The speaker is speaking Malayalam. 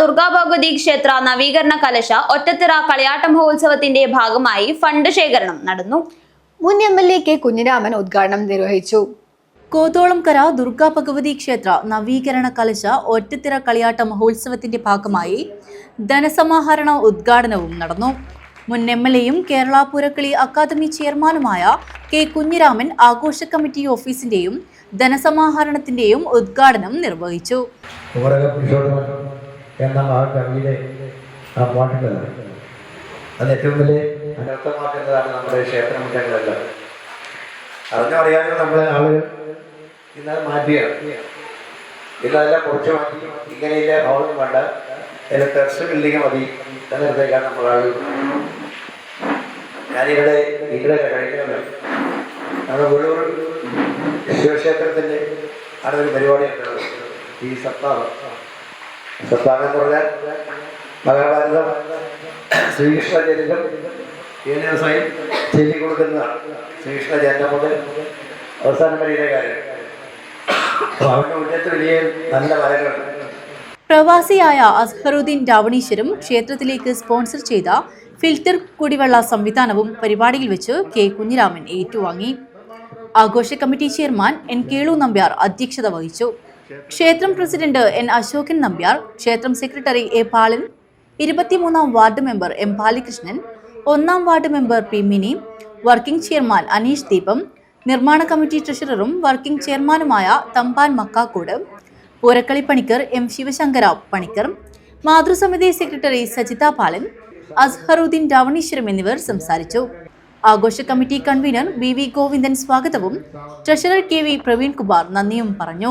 ദുർഗാ ഭഗവതി ക്ഷേത്ര നവീകരണ കലശ ഒറ്റത്തിറ കളിയാട്ട മഹോത്സവത്തിന്റെ ഭാഗമായി ഫണ്ട് ശേഖരണം നടന്നു. മുൻ M L A K Kunhiraman ഉദ്ഘാടനം നിർവഹിച്ചു. കോതോളംകര ദുർഗാ ഭഗവതി ക്ഷേത്ര നവീകരണ കലശ ഒറ്റത്തിറ കളിയാട്ട മഹോത്സവത്തിന്റെ ഭാഗമായി ധനസമാഹരണ ഉദ്ഘാടനവും നടന്നു. മുൻ എം എൽ എയും കേരള പുരക്കളി അക്കാദമി ചെയർമാനുമായ കെ കുഞ്ഞിരാമൻ ആഘോഷ കമ്മിറ്റി ഓഫീസിന്റെയും ധനസമാഹരണത്തിന്റെയും ഉദ്ഘാടനം നിർവഹിച്ചു. കുമരക ആ കവിയുടെ ആ പാട്ടുകൾ. അത് ഏറ്റവും വലിയ അനർത്ഥമാക്കുന്നതാണ് നമ്മുടെ ക്ഷേത്രമുറ്റങ്ങളെല്ലാം. അറിഞ്ഞോ നമ്മുടെ ആളുകൾ ഇന്ന് മാറ്റിയാണ്. ഇന്ന് അതെല്ലാം കുറച്ച് മാറ്റി ഇങ്ങനെയില്ല ഭാവം വേണ്ട. അതിൽ ടെറസ് ബിൽഡിങ് മതി എന്നിടത്തേക്കാണ് നമ്മൾ ആളുകൾ ഞാനിവിടെ ഇവിടെ കഴിക്കുന്നത് നമ്മുടെ വെള്ളൂർ ശിവക്ഷേത്രത്തിന്റെ അടുത്തൊരു പരിപാടിയുണ്ട്. ഈ സപ്താഹം. എന്ന് പറഞ്ഞാൽ മഹാഭാരതം ശ്രീകൃഷ്ണചരിതം ഈ ദിവസമായി ചൊല്ലിക്കൊടുക്കുന്നതാണ് ശ്രീകൃഷ്ണ ജന്മം മുതൽ അവസാനം വരെയുള്ള കാര്യം. പ്രവാസിയായ അസ്ഹറുദ്ദീൻ രാവണീശ്വരും ക്ഷേത്രത്തിലേക്ക് സ്പോൺസർ ചെയ്ത ഫിൽറ്റർ കുടിവെള്ള സംവിധാനവും പരിപാടിയിൽ വെച്ച് കെ കുഞ്ഞിരാമൻ ഏറ്റുവാങ്ങി. ആഘോഷ committee chairman N Kelu Nambiar അധ്യക്ഷത വഹിച്ചു. ക്ഷേത്രം പ്രസിഡന്റ് എൻ അശോകൻ നമ്പ്യാർ ക്ഷേത്രം സെക്രട്ടറി എ പാളൻ ഇരുപത്തിമൂന്നാം വാർഡ് മെമ്പർ എം ബാലകൃഷ്ണൻ ഒന്നാം ward member P Mini working chairman Aneesh ദീപം നിർമ്മാണ കമ്മിറ്റി ട്രഷററും വർക്കിംഗ് ചെയർമാനുമായ തമ്പാൻ മക്കാക്കോട് പൂരക്കളി പണിക്കർ എം ശിവശങ്കര പണിക്കർ മാതൃസമിതി സെക്രട്ടറി സജിത പാലൻ അസ്ഹറുദ്ദീൻ രാവണീശ്വരം എന്നിവർ സംസാരിച്ചു. ആഘോഷ committee convener B V Govindan സ്വാഗതവും ട്രഷറർ കെ വി പ്രവീൺകുമാർ നന്ദിയും പറഞ്ഞു.